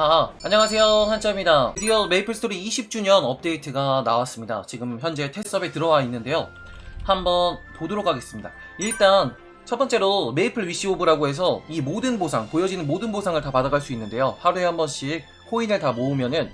아, 아, 안녕하세요. 한짜입니다. 드디어 메이플스토리 20주년 업데이트가 나왔습니다. 지금 현재 테스트업에 들어와 있는데요. 한번 보도록 하겠습니다. 일단 첫 번째로 메이플 위시 오브라고 해서 이 모든 보상 보여지는 모든 보상을 다 받아갈 수 있는데요. 하루에 한 번씩 코인을 다 모으면은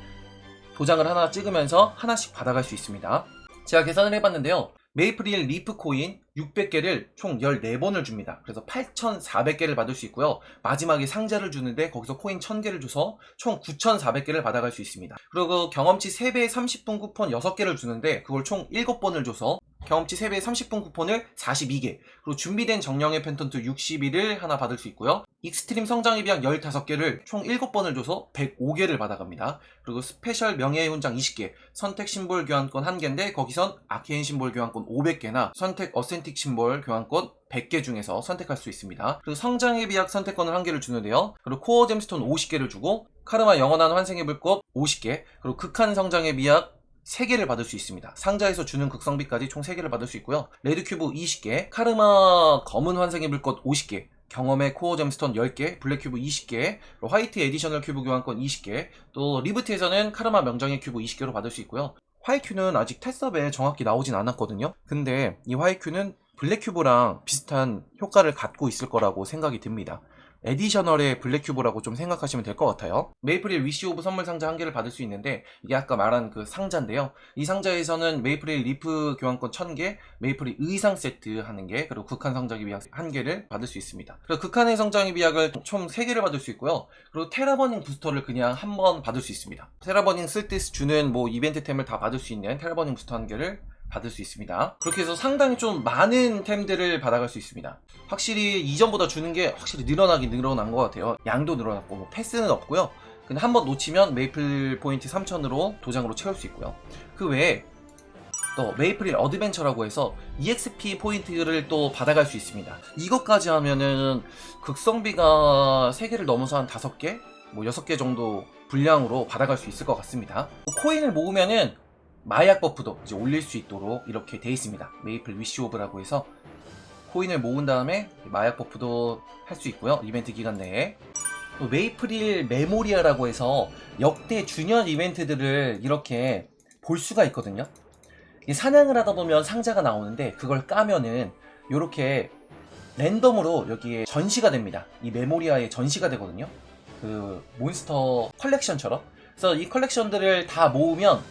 도장을 하나 찍으면서 하나씩 받아갈 수 있습니다. 제가 계산을 해봤는데요 메이플릴 리프 코인 600개를 총 14번을 줍니다. 그래서 8,400개를 받을 수 있고요. 마지막에 상자를 주는데 거기서 코인 1000개를 줘서 총 9,400개를 받아갈 수 있습니다. 그리고 경험치 3배의 30분 쿠폰 6개를 주는데 그걸 총 7번을 줘서 경험치 3배의 30분 쿠폰을 42개 그리고 준비된 정령의 펜턴트 61을 하나 받을 수 있고요. 익스트림 성장의 비약 15개를 총 7번을 줘서 105개를 받아갑니다. 그리고 스페셜 명예의 훈장 20개, 선택 심볼 교환권 1개인데 거기선 아케인 심볼 교환권 500개나 선택 어센틱 심볼 교환권 100개 중에서 선택할 수 있습니다. 그리고 성장의 비약 선택권을 1개를 주는데요. 그리고 코어 잼스톤 50개를 주고 카르마 영원한 환생의 불꽃 50개, 그리고 극한 성장의 비약 3개를 받을 수 있습니다. 상자에서 주는 극성비까지 총 3개를 받을 수 있고요. 레드큐브 20개, 카르마 검은 환생의 불꽃 50개, 경험의 코어 잼스톤 10개, 블랙 큐브 20개, 그리고 화이트 에디셔널 큐브 교환권 20개, 또 리브트에서는 카르마 명장의 큐브 20개로 받을 수 있고요. 화이큐는 아직 테스업에 정확히 나오진 않았거든요. 근데 이 화이큐는 블랙 큐브랑 비슷한 효과를 갖고 있을 거라고 생각이 듭니다. 에디셔널의 블랙큐브라고 좀 생각하시면 될 것 같아요. 메이플릴 위시 오브 선물 상자 한 개를 받을 수 있는데 이게 아까 말한 그 상자인데요. 이 상자에서는 메이플릴 리프 교환권 1000개, 메이플릴 의상 세트 하는 개, 그리고 극한 성장의 비약 한 개를 받을 수 있습니다. 그리고 극한의 성장의 비약을 총 3개를 받을 수 있고요. 그리고 테라버닝 부스터를 그냥 한 번 받을 수 있습니다. 테라버닝 쓸 때 주는 뭐 이벤트템을 다 받을 수 있는 테라버닝 부스터 한 개를 받을 수 있습니다. 그렇게 해서 상당히 좀 많은 템들을 받아갈 수 있습니다. 확실히 이전보다 주는 게 확실히 늘어나긴 늘어난 것 같아요. 양도 늘어났고 뭐 패스는 없고요. 근데 한 번 놓치면 메이플 포인트 3000으로 도장으로 채울 수 있고요. 그 외에 또 메이플릴 어드벤처라고 해서 EXP 포인트를 또 받아갈 수 있습니다. 이것까지 하면은 극성비가 3개를 넘어서 한 5개? 뭐 6개 정도 분량으로 받아갈 수 있을 것 같습니다. 코인을 모으면은 마약 버프도 이제 올릴 수 있도록 이렇게 돼 있습니다. 메이플 위시 오브라고 해서 코인을 모은 다음에 마약 버프도 할 수 있고요. 이벤트 기간 내에. 또 메이플릴 메모리아라고 해서 역대 주년 이벤트들을 이렇게 볼 수가 있거든요. 이 사냥을 하다 보면 상자가 나오는데 그걸 까면은 이렇게 랜덤으로 여기에 전시가 됩니다. 이 메모리아에 전시가 되거든요. 그 몬스터 컬렉션처럼. 그래서 이 컬렉션들을 다 모으면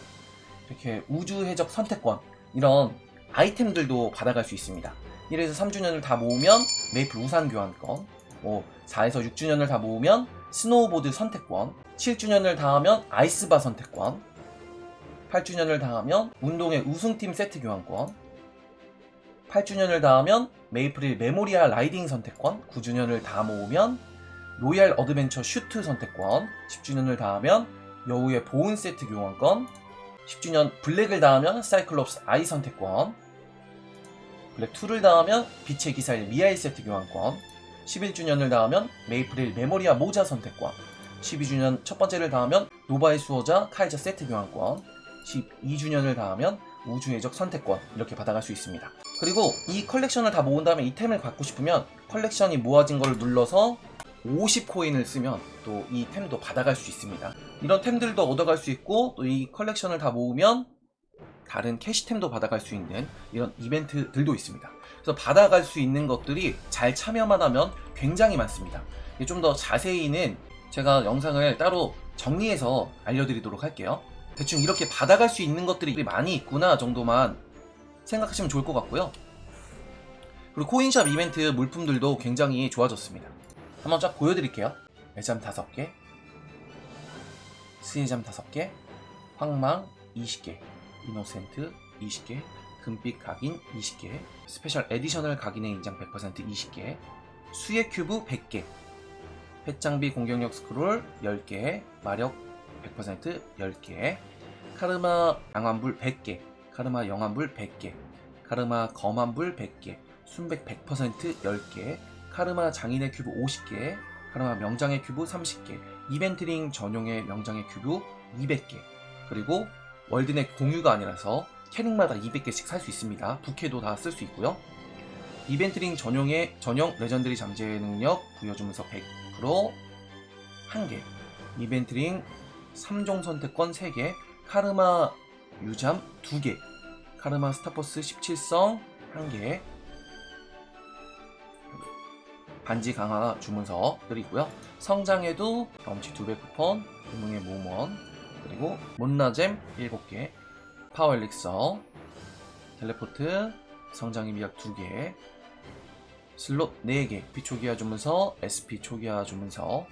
이렇게 우주 해적 선택권 이런 아이템들도 받아갈 수 있습니다. 1에서 3주년을 다 모으면 메이플 우산 교환권, 뭐 4에서 6주년을 다 모으면 스노우보드 선택권, 7주년을 다 하면 아이스바 선택권, 8주년을 다 하면 운동회 우승팀 세트 교환권, 8주년을 다 하면 메이플릴 메모리아 라이딩 선택권, 9주년을 다 모으면 로얄 어드벤처 슈트 선택권, 10주년을 다 하면 여우의 보온 세트 교환권, 10주년 블랙을 다하면 사이클롭스 아이 선택권 블랙 2를 다하면 빛의 기사일 미아일 세트 교환권 11주년을 다하면 메이플릴 메모리아 모자 선택권 12주년 첫 번째를 다하면 노바의 수호자 카이저 세트 교환권 12주년을 다하면 우주의 적 선택권 이렇게 받아갈 수 있습니다. 그리고 이 컬렉션을 다 모은 다음에 이 템을 갖고 싶으면 컬렉션이 모아진 걸 눌러서 50코인을 쓰면 또 이 템도 받아갈 수 있습니다. 이런 템들도 얻어갈 수 있고 또 이 컬렉션을 다 모으면 다른 캐시템도 받아갈 수 있는 이런 이벤트들도 있습니다. 그래서 받아갈 수 있는 것들이 잘 참여만 하면 굉장히 많습니다. 좀 더 자세히는 제가 영상을 따로 정리해서 알려드리도록 할게요. 대충 이렇게 받아갈 수 있는 것들이 많이 있구나 정도만 생각하시면 좋을 것 같고요. 그리고 코인샵 이벤트 물품들도 굉장히 좋아졌습니다. 한번 쫙 보여드릴게요. 매점 5개, 스니잠 5개, 황망 20개, 이노센트 20개, 금빛 각인 20개, 스페셜 에디셔널 각인의 인장 100% 20개, 수의 큐브 100개, 펫장비 공격력 스크롤 10개, 마력 100% 10개, 카르마 양환불 100개, 카르마 영환불 100개, 카르마 검환불 100개, 순백 100% 10개, 카르마 장인의 큐브 50개, 카르마 명장의 큐브 30개, 이벤트링 전용의 명장의 큐브 200개, 그리고 월드넷 공유가 아니라서 캐릭마다 200개씩 살 수 있습니다. 부캐도 다 쓸 수 있고요. 이벤트링 전용의 전용 레전드리 잠재 능력 부여주면서 100% 1개, 이벤트링 3종 선택권 3개, 카르마 유잠 2개, 카르마 스타포스 17성 1개, 반지 강화 주문서들이고요. 성장에도 경험치 2배 쿠폰, 유명의 모먼, 그리고 못나잼 7개, 파워 엘릭서, 텔레포트, 성장의 미약 2개, 슬롯 4개, 비초기화 주문서, SP 초기화 주문서,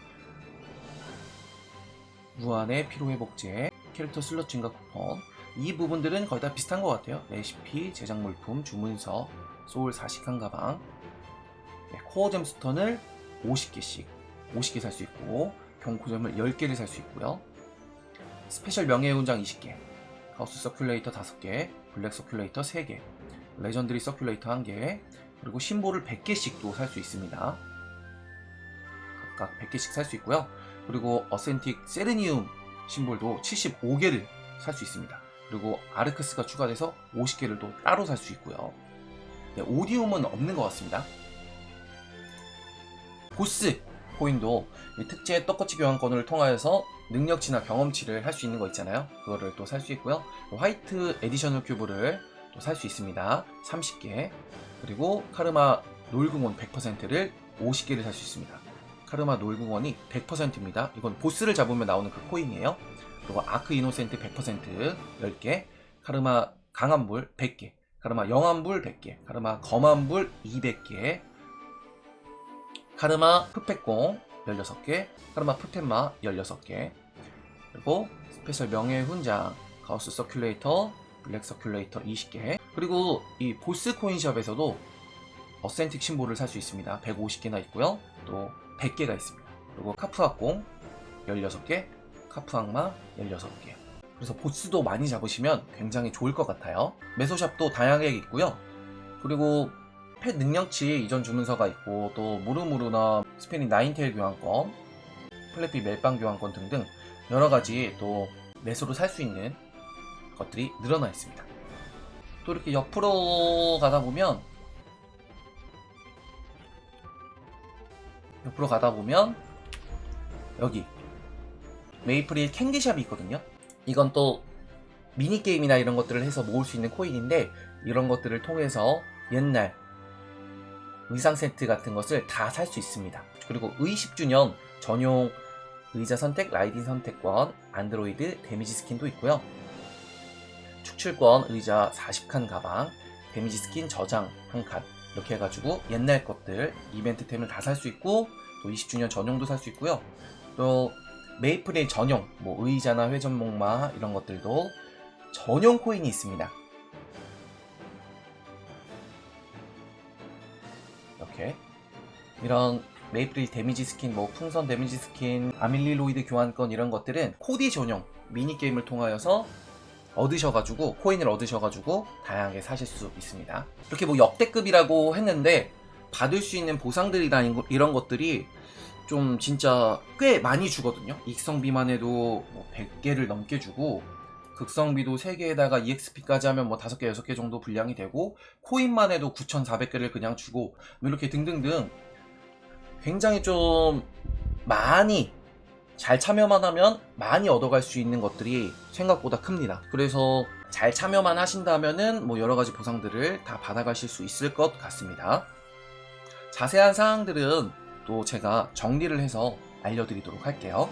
무한의 피로회복제, 캐릭터 슬롯 증가 쿠폰, 이 부분들은 거의 다 비슷한 것 같아요. 레시피, 제작 물품, 주문서, 소울 40칸 가방, 네, 코어 잼스턴을 50개씩, 50개 살 수 있고, 경코점을 10개를 살 수 있고요. 스페셜 명예의 훈장 20개, 하우스 서큘레이터 5개, 블랙 서큘레이터 3개, 레전드리 서큘레이터 1개, 그리고 심볼을 100개씩도 살 수 있습니다. 각각 100개씩 살 수 있고요. 그리고 어센틱 세르니움 심볼도 75개를 살 수 있습니다. 그리고 아르크스가 추가돼서 50개를 또 따로 살 수 있고요. 네, 오디움은 없는 것 같습니다. 보스 코인도 이 특제 떡꼬치 교환권을 통하여서 능력치나 경험치를 할 수 있는 거 있잖아요. 그거를 또 살 수 있고요. 화이트 에디셔널 큐브를 또 살 수 있습니다. 30개. 그리고 카르마 놀궁원 100%를 50개를 살 수 있습니다. 카르마 놀궁원이 100%입니다. 이건 보스를 잡으면 나오는 그 코인이에요. 그리고 아크 이노센트 100% 10개, 카르마 강한불 100개, 카르마 영한불 100개, 카르마 검한불 200개, 카르마 푸페공 16개, 카르마 푸텐마 16개, 그리고 스페셜 명예의 훈장, 가우스 서큘레이터, 블랙 서큘레이터 20개, 그리고 이 보스 코인샵에서도 어센틱 심볼을 살 수 있습니다. 150개나 있고요. 또 100개가 있습니다. 그리고 카프악공 16개, 카프 악마 16개. 그래서 보스도 많이 잡으시면 굉장히 좋을 것 같아요. 메소샵도 다양하게 있고요. 그리고 펫 능력치 이전 주문서가 있고 또 무르무르나 스페닝 나인테일 교환권, 플래피 멜빵 교환권 등등 여러 가지 또 매수로 살 수 있는 것들이 늘어나 있습니다. 또 이렇게 옆으로 가다 보면 옆으로 가다 보면 여기 메이플일 캔디샵이 있거든요. 이건 또 미니게임이나 이런 것들을 해서 모을 수 있는 코인인데 이런 것들을 통해서 옛날 의상 세트 같은 것을 다 살 수 있습니다. 그리고 의 10주년 전용 의자 선택, 라이딩 선택권, 안드로이드 데미지 스킨도 있고요. 축출권 의자 40칸 가방, 데미지 스킨 저장 1칸 이렇게 해가지고 옛날 것들 이벤트템을 다 살 수 있고 또 20주년 전용도 살 수 있고요. 또 메이플의 전용 뭐 의자나 회전목마 이런 것들도 전용 코인이 있습니다. 이렇게 이런 메이플 데미지 스킨, 뭐 풍선 데미지 스킨, 아밀리로이드 교환권 이런 것들은 코디 전용 미니 게임을 통하여서 얻으셔가지고 코인을 얻으셔가지고 다양하게 사실 수 있습니다. 이렇게 뭐 역대급이라고 했는데 받을 수 있는 보상들이나 이런 것들이 좀 진짜 꽤 많이 주거든요. 익성비만 해도 뭐 100개를 넘게 주고 극성비도 3개에다가 EXP까지 하면 뭐 5개, 6개 정도 분량이 되고 코인만 해도 9,400개를 그냥 주고 뭐 이렇게 등등등 굉장히 좀 많이 잘 참여만 하면 많이 얻어갈 수 있는 것들이 생각보다 큽니다. 그래서 잘 참여만 하신다면은 뭐 여러 가지 보상들을 다 받아가실 수 있을 것 같습니다. 자세한 사항들은 또 제가 정리를 해서 알려드리도록 할게요.